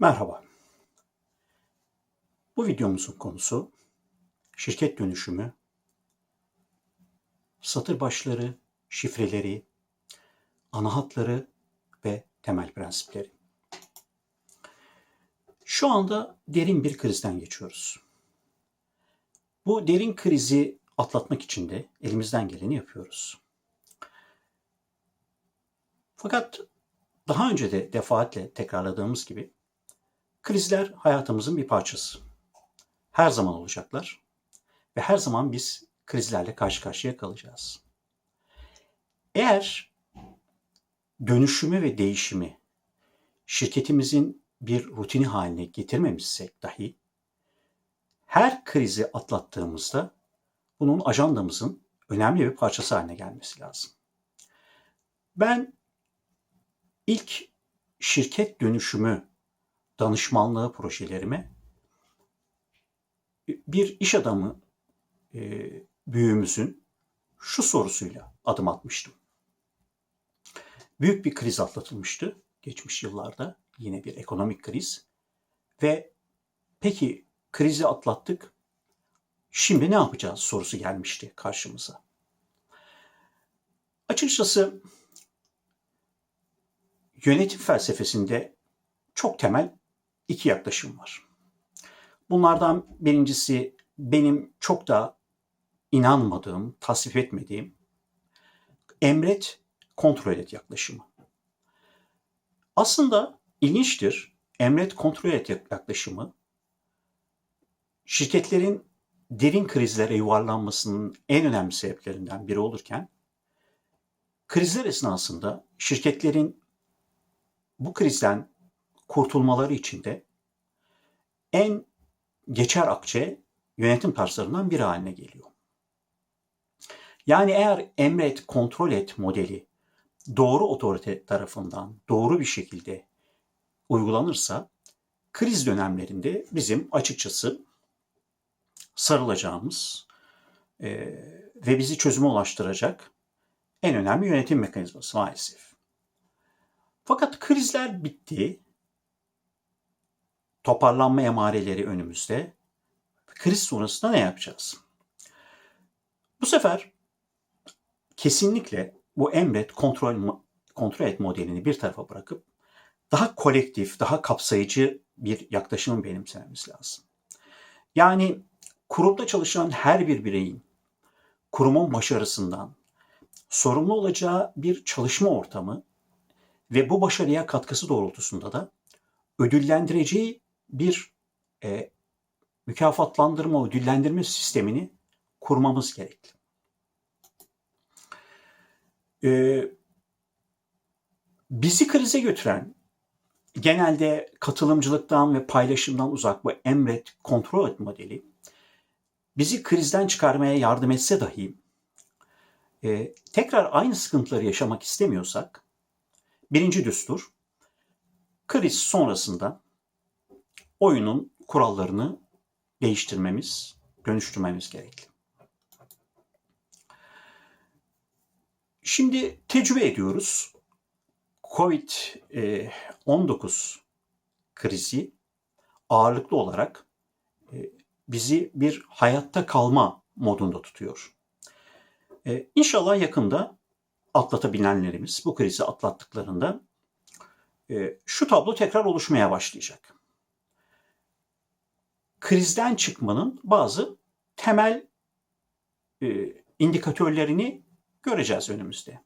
Merhaba. Bu videomuzun konusu şirket dönüşümü, satır başları, şifreleri, ana hatları ve temel prensipleri. Şu anda derin bir krizden geçiyoruz. Bu derin krizi atlatmak için de elimizden geleni yapıyoruz. Fakat daha önce de defaatle tekrarladığımız gibi Krizler hayatımızın bir parçası. Her zaman olacaklar ve her zaman biz krizlerle karşı karşıya kalacağız. Eğer dönüşümü ve değişimi şirketimizin bir rutini haline getirmemişsek dahi her krizi atlattığımızda bunun ajandamızın önemli bir parçası haline gelmesi lazım. Ben ilk şirket dönüşümü danışmanlığı projelerime bir iş adamı e, büyüğümüzün şu sorusuyla adım atmıştım. Büyük bir kriz atlatılmıştı geçmiş yıllarda. Yine bir ekonomik kriz. Ve peki krizi atlattık. Şimdi ne yapacağız sorusu gelmişti karşımıza. Açıkçası yönetim felsefesinde çok temel iki yaklaşım var. Bunlardan birincisi benim çok da inanmadığım, tasvip etmediğim emret, kontrol et yaklaşımı. Aslında ilginçtir. Emret, kontrol et yaklaşımı şirketlerin derin krizlere yuvarlanmasının en önemli sebeplerinden biri olurken krizler esnasında şirketlerin bu krizden kurtulmaları için de en geçer akçe yönetim tarzlarından biri haline geliyor. Yani eğer emret, kontrol et modeli doğru otorite tarafından doğru bir şekilde uygulanırsa kriz dönemlerinde bizim açıkçası sarılacağımız e, ve bizi çözüme ulaştıracak en önemli yönetim mekanizması maalesef. Fakat krizler bitti toparlanma emareleri önümüzde. Kriz sonrasında ne yapacağız? Bu sefer kesinlikle bu emret, kontrol, kontrol et modelini bir tarafa bırakıp daha kolektif, daha kapsayıcı bir yaklaşımın benimsememiz lazım. Yani kurumda çalışan her bir bireyin kurumun başarısından sorumlu olacağı bir çalışma ortamı ve bu başarıya katkısı doğrultusunda da ödüllendireceği bir e, mükafatlandırma, ödüllendirme sistemini kurmamız gerekli. E, bizi krize götüren genelde katılımcılıktan ve paylaşımdan uzak bu emret, kontrol et modeli bizi krizden çıkarmaya yardım etse dahi e, tekrar aynı sıkıntıları yaşamak istemiyorsak birinci düstur kriz sonrasında oyunun kurallarını değiştirmemiz, dönüştürmemiz gerekli. Şimdi tecrübe ediyoruz. Covid-19 krizi ağırlıklı olarak e, bizi bir hayatta kalma modunda tutuyor. E, inşallah yakında atlatabilenlerimiz bu krizi atlattıklarında e, şu tablo tekrar oluşmaya başlayacak krizden çıkmanın bazı temel e, indikatörlerini göreceğiz önümüzde.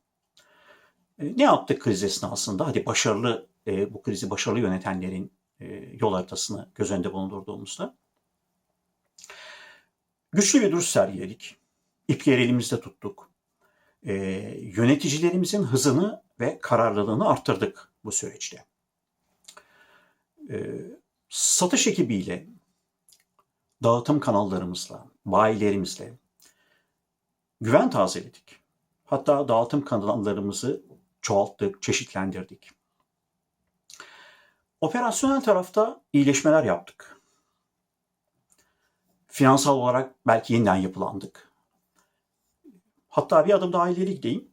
E, ne yaptık kriz esnasında? Hadi başarılı, e, bu krizi başarılı yönetenlerin e, yol haritasını göz önünde bulundurduğumuzda. Güçlü bir duruş sergiledik. İpleri elimizde tuttuk. E, yöneticilerimizin hızını ve kararlılığını arttırdık bu süreçte. E, satış ekibiyle dağıtım kanallarımızla, bayilerimizle güven tazeledik. Hatta dağıtım kanallarımızı çoğalttık, çeşitlendirdik. Operasyonel tarafta iyileşmeler yaptık. Finansal olarak belki yeniden yapılandık. Hatta bir adım daha ileri gideyim.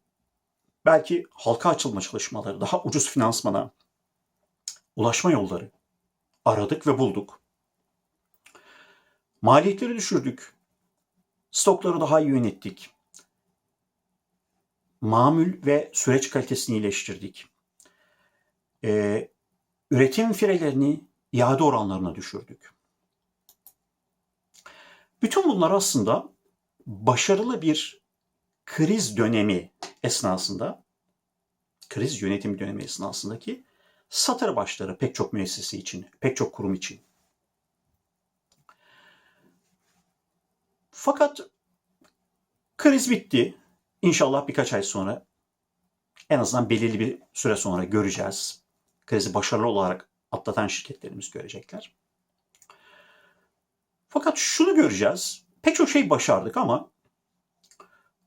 Belki halka açılma çalışmaları, daha ucuz finansmana ulaşma yolları aradık ve bulduk. Maliyetleri düşürdük. Stokları daha iyi yönettik. Mamül ve süreç kalitesini iyileştirdik. Ee, üretim firelerini iade oranlarına düşürdük. Bütün bunlar aslında başarılı bir kriz dönemi esnasında, kriz yönetim dönemi esnasındaki satır başları pek çok müessese için, pek çok kurum için. Fakat kriz bitti. İnşallah birkaç ay sonra en azından belirli bir süre sonra göreceğiz. Krizi başarılı olarak atlatan şirketlerimiz görecekler. Fakat şunu göreceğiz. Pek çok şey başardık ama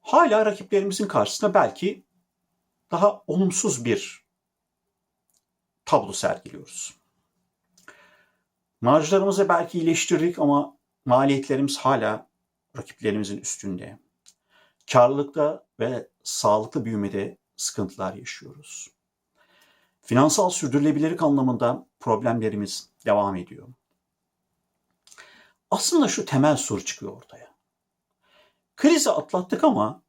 hala rakiplerimizin karşısında belki daha olumsuz bir tablo sergiliyoruz. Marjlarımızı belki iyileştirdik ama maliyetlerimiz hala rakiplerimizin üstünde. Karlılıkta ve sağlıklı büyümede sıkıntılar yaşıyoruz. Finansal sürdürülebilirlik anlamında problemlerimiz devam ediyor. Aslında şu temel soru çıkıyor ortaya. Krizi atlattık ama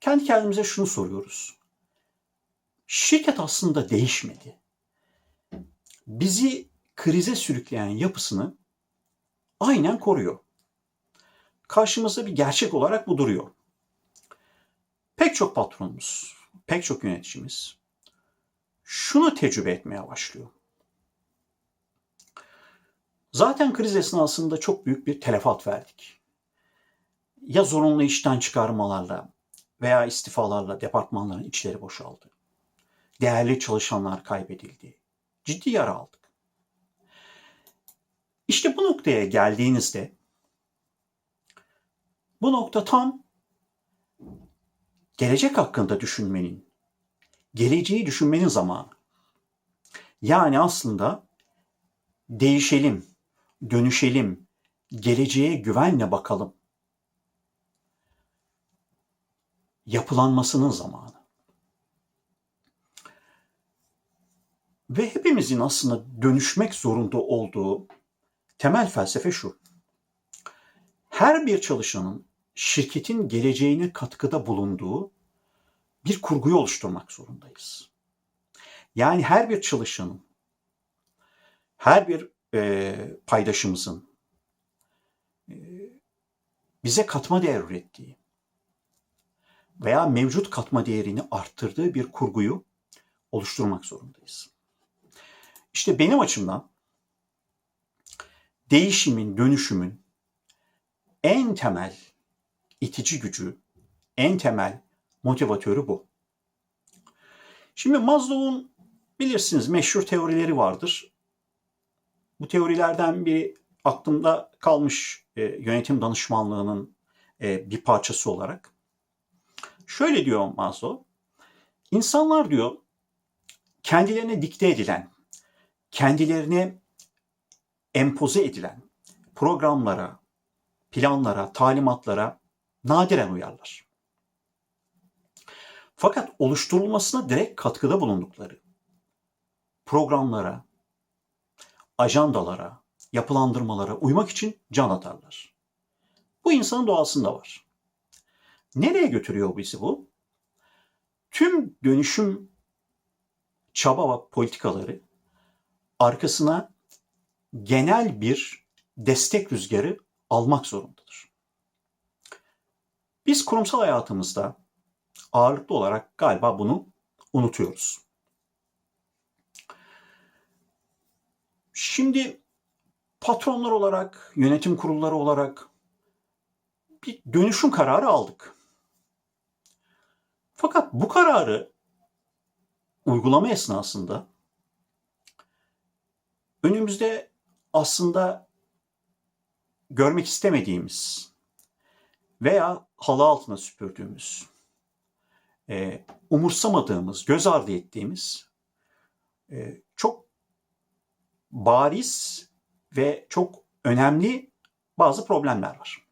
kendi kendimize şunu soruyoruz. Şirket aslında değişmedi. Bizi krize sürükleyen yapısını aynen koruyor. Karşımızda bir gerçek olarak bu duruyor. Pek çok patronumuz, pek çok yöneticimiz şunu tecrübe etmeye başlıyor. Zaten kriz esnasında çok büyük bir telefat verdik. Ya zorunlu işten çıkarmalarla veya istifalarla departmanların içleri boşaldı. Değerli çalışanlar kaybedildi. Ciddi yara aldık. İşte bu noktaya geldiğinizde bu nokta tam gelecek hakkında düşünmenin, geleceği düşünmenin zamanı. Yani aslında değişelim, dönüşelim, geleceğe güvenle bakalım. Yapılanmasının zamanı. Ve hepimizin aslında dönüşmek zorunda olduğu temel felsefe şu. Her bir çalışanın şirketin geleceğine katkıda bulunduğu bir kurguyu oluşturmak zorundayız. Yani her bir çalışanın, her bir e, paydaşımızın e, bize katma değer ürettiği veya mevcut katma değerini arttırdığı bir kurguyu oluşturmak zorundayız. İşte benim açımdan değişimin, dönüşümün en temel itici gücü, en temel motivatörü bu. Şimdi Maslow'un bilirsiniz meşhur teorileri vardır. Bu teorilerden biri aklımda kalmış e, yönetim danışmanlığının e, bir parçası olarak. Şöyle diyor Maslow, insanlar diyor kendilerine dikte edilen, kendilerine empoze edilen programlara, planlara, talimatlara nadiren uyarlar. Fakat oluşturulmasına direkt katkıda bulundukları programlara, ajandalara, yapılandırmalara uymak için can atarlar. Bu insanın doğasında var. Nereye götürüyor bizi bu? Tüm dönüşüm çaba ve politikaları arkasına genel bir destek rüzgarı almak zorundadır. Biz kurumsal hayatımızda ağırlıklı olarak galiba bunu unutuyoruz. Şimdi patronlar olarak, yönetim kurulları olarak bir dönüşüm kararı aldık. Fakat bu kararı uygulama esnasında önümüzde aslında görmek istemediğimiz veya halı altına süpürdüğümüz, e, umursamadığımız, göz ardı ettiğimiz e, çok bariz ve çok önemli bazı problemler var.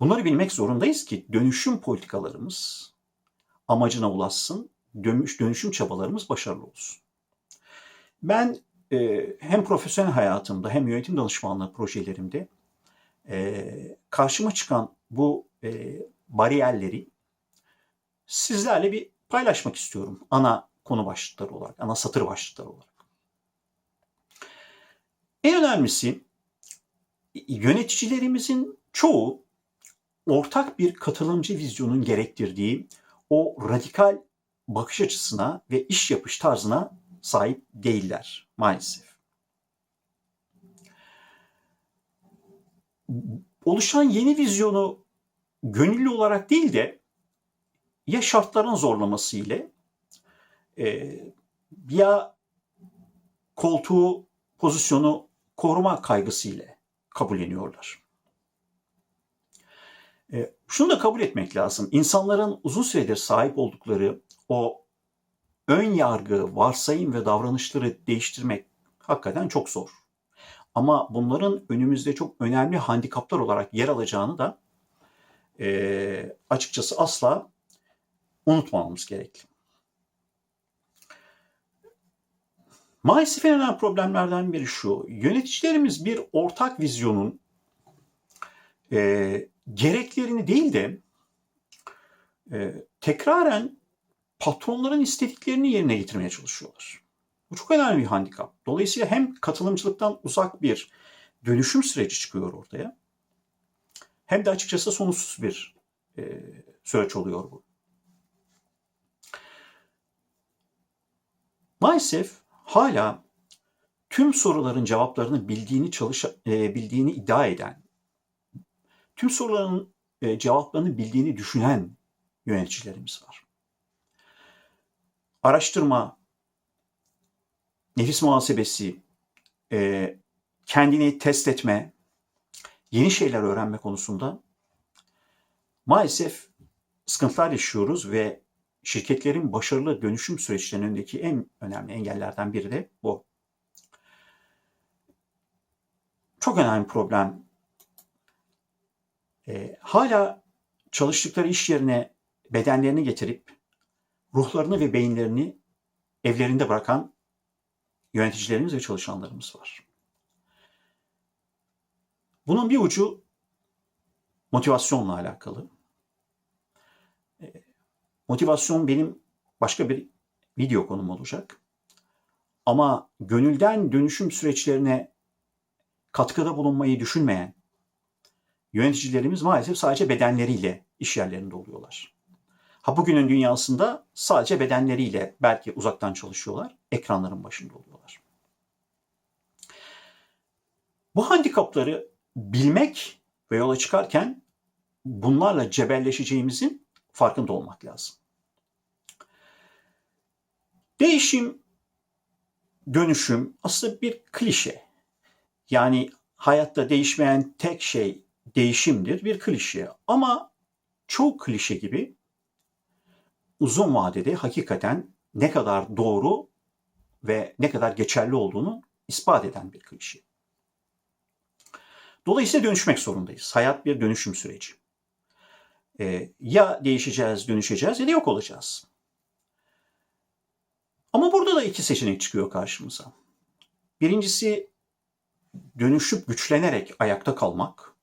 Bunları bilmek zorundayız ki dönüşüm politikalarımız amacına ulaşsın, dönüş, dönüşüm çabalarımız başarılı olsun. Ben e, hem profesyonel hayatımda hem yönetim danışmanlığı projelerimde e, karşıma çıkan bu e, bariyerleri sizlerle bir paylaşmak istiyorum. Ana konu başlıkları olarak, ana satır başlıkları olarak. En önemlisi yöneticilerimizin çoğu ortak bir katılımcı vizyonun gerektirdiği o radikal bakış açısına ve iş yapış tarzına sahip değiller maalesef. Oluşan yeni vizyonu gönüllü olarak değil de ya şartların zorlaması ile e, ya koltuğu, pozisyonu koruma kaygısı ile kabulleniyorlar. E, şunu da kabul etmek lazım. İnsanların uzun süredir sahip oldukları o ön yargı, varsayım ve davranışları değiştirmek hakikaten çok zor. Ama bunların önümüzde çok önemli handikaplar olarak yer alacağını da e, açıkçası asla unutmamamız gerekli. Maalesef en önemli problemlerden biri şu. Yöneticilerimiz bir ortak vizyonun e, gereklerini değil de e, tekraren patronların istediklerini yerine getirmeye çalışıyorlar. Bu çok önemli bir handikap. Dolayısıyla hem katılımcılıktan uzak bir dönüşüm süreci çıkıyor ortaya. Hem de açıkçası sonuçsuz bir e, süreç oluyor bu. Maalesef hala tüm soruların cevaplarını bildiğini çalış e, bildiğini iddia eden, tüm soruların e, cevaplarını bildiğini düşünen yöneticilerimiz var. Araştırma, nefis muhasebesi, e, kendini test etme, yeni şeyler öğrenme konusunda maalesef sıkıntılar yaşıyoruz ve şirketlerin başarılı dönüşüm süreçlerinin önündeki en önemli engellerden biri de bu. Çok önemli problem. E, hala çalıştıkları iş yerine bedenlerini getirip ruhlarını ve beyinlerini evlerinde bırakan yöneticilerimiz ve çalışanlarımız var. Bunun bir ucu motivasyonla alakalı. Motivasyon benim başka bir video konum olacak. Ama gönülden dönüşüm süreçlerine katkıda bulunmayı düşünmeyen yöneticilerimiz maalesef sadece bedenleriyle iş yerlerinde oluyorlar. Ha bugünün dünyasında sadece bedenleriyle belki uzaktan çalışıyorlar, ekranların başında oluyorlar. Bu handikapları bilmek ve yola çıkarken bunlarla cebelleşeceğimizin farkında olmak lazım. Değişim, dönüşüm aslında bir klişe. Yani hayatta değişmeyen tek şey değişimdir, bir klişe. Ama çok klişe gibi uzun vadede hakikaten ne kadar doğru ve ne kadar geçerli olduğunu ispat eden bir klişe. Dolayısıyla dönüşmek zorundayız. Hayat bir dönüşüm süreci. E, ya değişeceğiz, dönüşeceğiz ya da yok olacağız. Ama burada da iki seçenek çıkıyor karşımıza. Birincisi dönüşüp güçlenerek ayakta kalmak.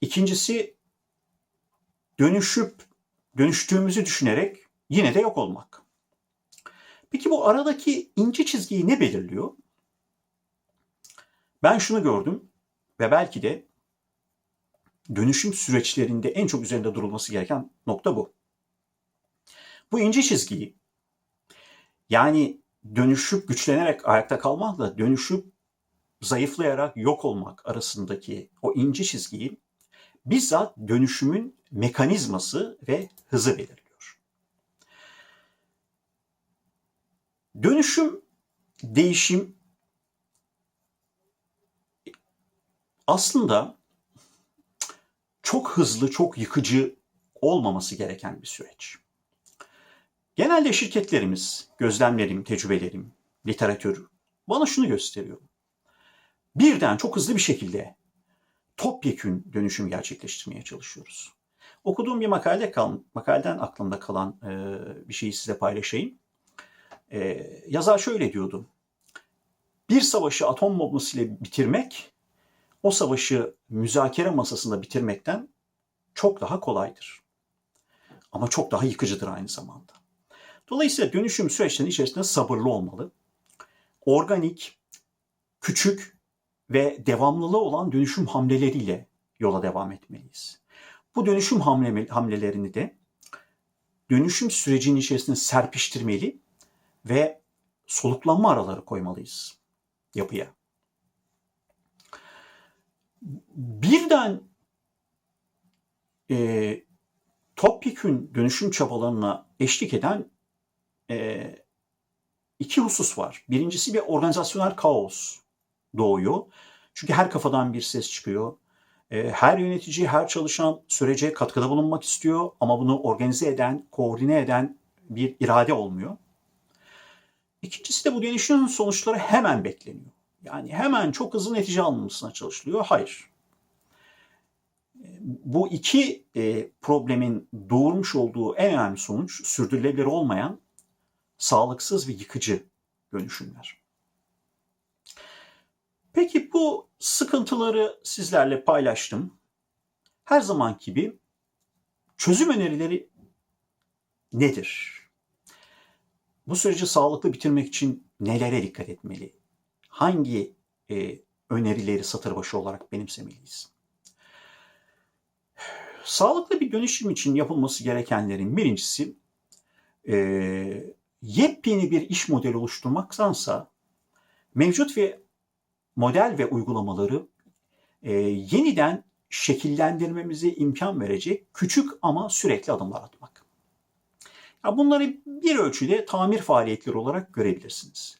İkincisi dönüşüp dönüştüğümüzü düşünerek yine de yok olmak. Peki bu aradaki ince çizgiyi ne belirliyor? Ben şunu gördüm ve belki de dönüşüm süreçlerinde en çok üzerinde durulması gereken nokta bu. Bu ince çizgiyi yani dönüşüp güçlenerek ayakta kalmakla dönüşüp zayıflayarak yok olmak arasındaki o ince çizgiyi bizzat dönüşümün mekanizması ve hızı belirliyor. Dönüşüm, değişim aslında çok hızlı, çok yıkıcı olmaması gereken bir süreç. Genelde şirketlerimiz, gözlemlerim, tecrübelerim, literatür bana şunu gösteriyor. Birden çok hızlı bir şekilde topyekün dönüşüm gerçekleştirmeye çalışıyoruz. Okuduğum bir makalede kal, makaleden aklımda kalan e, bir şeyi size paylaşayım. E, yazar şöyle diyordu. bir savaşı atom bombasıyla bitirmek o savaşı müzakere masasında bitirmekten çok daha kolaydır. Ama çok daha yıkıcıdır aynı zamanda. Dolayısıyla dönüşüm süreçlerinin içerisinde sabırlı olmalı. Organik, küçük ve devamlılığı olan dönüşüm hamleleriyle yola devam etmeliyiz. Bu dönüşüm hamle, hamlelerini de dönüşüm sürecinin içerisinde serpiştirmeli ve soluklanma araları koymalıyız yapıya. Birden e, topyekün dönüşüm çabalarına eşlik eden e, iki husus var. Birincisi bir organizasyonel kaos doğuyor. Çünkü her kafadan bir ses çıkıyor. E, her yönetici, her çalışan sürece katkıda bulunmak istiyor ama bunu organize eden, koordine eden bir irade olmuyor. İkincisi de bu dönüşümün sonuçları hemen bekleniyor. Yani hemen çok hızlı netice alınmasına çalışılıyor. Hayır. Bu iki e, problemin doğurmuş olduğu en önemli sonuç sürdürülebilir olmayan sağlıksız ve yıkıcı dönüşümler. Peki bu sıkıntıları sizlerle paylaştım. Her zaman gibi çözüm önerileri nedir? Bu süreci sağlıklı bitirmek için nelere dikkat etmeli? Hangi e, önerileri satır başı olarak benimsemeliyiz? Sağlıklı bir dönüşüm için yapılması gerekenlerin birincisi e, yepyeni bir iş modeli oluşturmaktansa mevcut ve model ve uygulamaları e, yeniden şekillendirmemize imkan verecek küçük ama sürekli adımlar atmak. Ya bunları bir ölçüde tamir faaliyetleri olarak görebilirsiniz.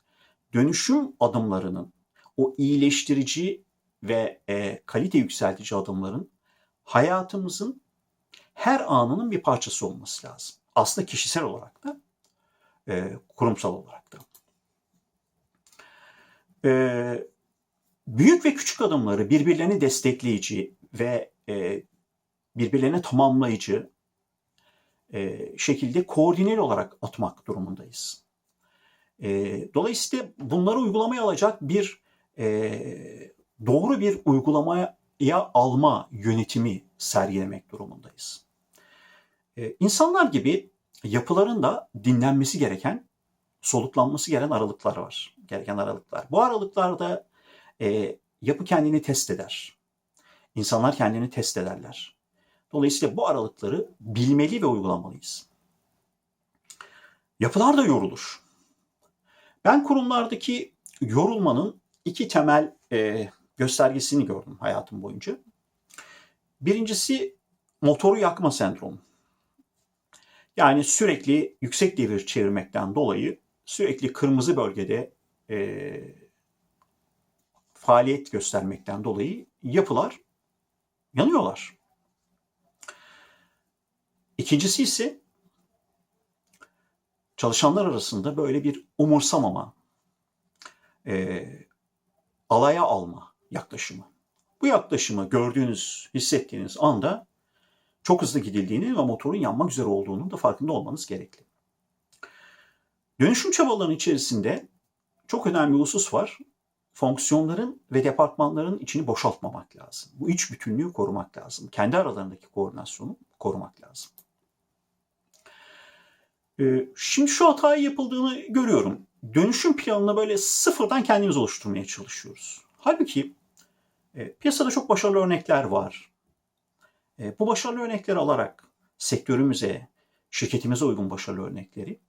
Dönüşüm adımlarının o iyileştirici ve e, kalite yükseltici adımların hayatımızın her anının bir parçası olması lazım. Aslında kişisel olarak da, e, kurumsal olarak da. E, büyük ve küçük adımları birbirlerini destekleyici ve e, birbirlerine tamamlayıcı e, şekilde koordineli olarak atmak durumundayız. E, dolayısıyla bunları uygulamaya alacak bir e, doğru bir uygulamaya alma yönetimi sergilemek durumundayız. E, insanlar gibi yapıların da dinlenmesi gereken, soluklanması gereken aralıklar var. Gereken aralıklar. Bu aralıklarda e, yapı kendini test eder. İnsanlar kendini test ederler. Dolayısıyla bu aralıkları bilmeli ve uygulamalıyız. Yapılar da yorulur. Ben kurumlardaki yorulmanın iki temel e, göstergesini gördüm hayatım boyunca. Birincisi motoru yakma sendromu. Yani sürekli yüksek devir çevirmekten dolayı sürekli kırmızı bölgede e, faaliyet göstermekten dolayı yapılar yanıyorlar. İkincisi ise çalışanlar arasında böyle bir umursamama, e, alaya alma yaklaşımı. Bu yaklaşımı gördüğünüz, hissettiğiniz anda çok hızlı gidildiğini ve motorun yanmak üzere olduğunun da farkında olmanız gerekli. Dönüşüm çabalarının içerisinde çok önemli husus var. Fonksiyonların ve departmanların içini boşaltmamak lazım. Bu iç bütünlüğü korumak lazım. Kendi aralarındaki koordinasyonu korumak lazım. Ee, şimdi şu hatayı yapıldığını görüyorum. Dönüşüm planını böyle sıfırdan kendimiz oluşturmaya çalışıyoruz. Halbuki e, piyasada çok başarılı örnekler var. E, bu başarılı örnekleri alarak sektörümüze, şirketimize uygun başarılı örnekleri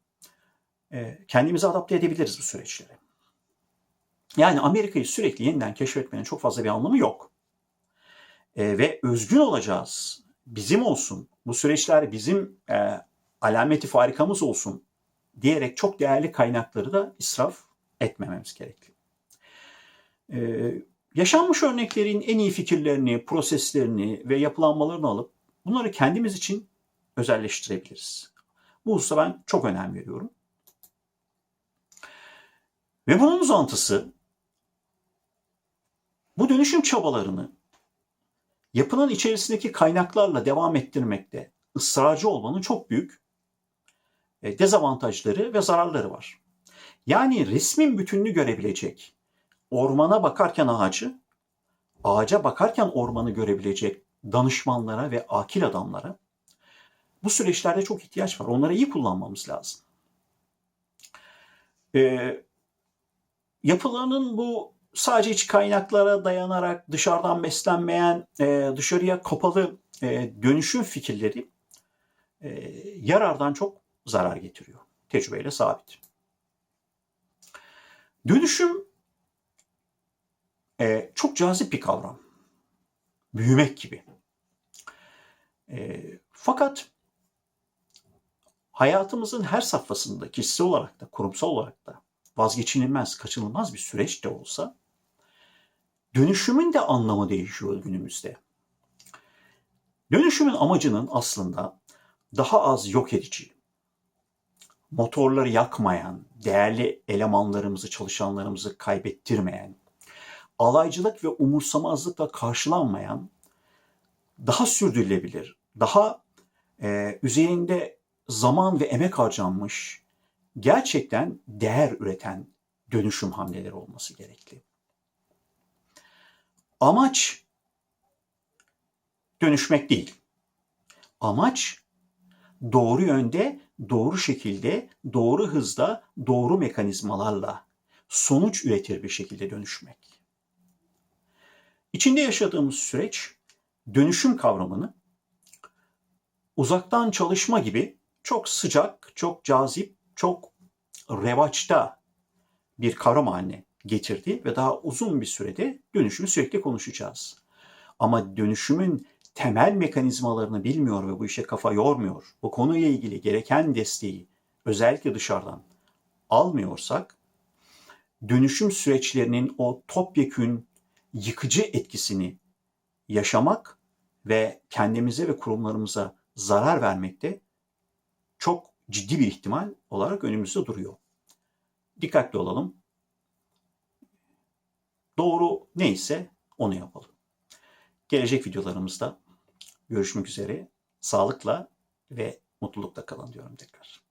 e, kendimize adapte edebiliriz bu süreçlere. Yani Amerika'yı sürekli yeniden keşfetmenin çok fazla bir anlamı yok. Ve özgün olacağız. Bizim olsun. Bu süreçler bizim e, alameti farikamız olsun diyerek çok değerli kaynakları da israf etmememiz gerekli. Yaşanmış örneklerin en iyi fikirlerini, proseslerini ve yapılanmalarını alıp bunları kendimiz için özelleştirebiliriz. Bu hususa ben çok önem veriyorum. Ve bunun uzantısı bu dönüşüm çabalarını yapının içerisindeki kaynaklarla devam ettirmekte ısrarcı olmanın çok büyük e, dezavantajları ve zararları var. Yani resmin bütününü görebilecek, ormana bakarken ağacı, ağaca bakarken ormanı görebilecek danışmanlara ve akil adamlara bu süreçlerde çok ihtiyaç var. Onları iyi kullanmamız lazım. Ee, yapılanın bu sadece iç kaynaklara dayanarak dışarıdan beslenmeyen, e, dışarıya kapalı e, dönüşüm fikirleri e, yarardan çok zarar getiriyor. Tecrübeyle sabit. Dönüşüm e, çok cazip bir kavram. Büyümek gibi. E, fakat hayatımızın her safhasında kişisel olarak da kurumsal olarak da vazgeçilmez, kaçınılmaz bir süreç de olsa dönüşümün de anlamı değişiyor günümüzde. Dönüşümün amacının aslında daha az yok edici, motorları yakmayan, değerli elemanlarımızı, çalışanlarımızı kaybettirmeyen, alaycılık ve umursamazlıkla karşılanmayan, daha sürdürülebilir, daha e, üzerinde zaman ve emek harcanmış, gerçekten değer üreten dönüşüm hamleleri olması gerekli. Amaç dönüşmek değil. Amaç doğru yönde, doğru şekilde, doğru hızda, doğru mekanizmalarla sonuç üretir bir şekilde dönüşmek. İçinde yaşadığımız süreç dönüşüm kavramını uzaktan çalışma gibi çok sıcak, çok cazip, çok revaçta bir kavram haline getirdi ve daha uzun bir sürede dönüşümü sürekli konuşacağız. Ama dönüşümün temel mekanizmalarını bilmiyor ve bu işe kafa yormuyor, bu konuyla ilgili gereken desteği özellikle dışarıdan almıyorsak, dönüşüm süreçlerinin o topyekün yıkıcı etkisini yaşamak ve kendimize ve kurumlarımıza zarar vermekte çok ciddi bir ihtimal olarak önümüzde duruyor. Dikkatli olalım. Doğru neyse onu yapalım. Gelecek videolarımızda görüşmek üzere. Sağlıkla ve mutlulukla kalın diyorum tekrar.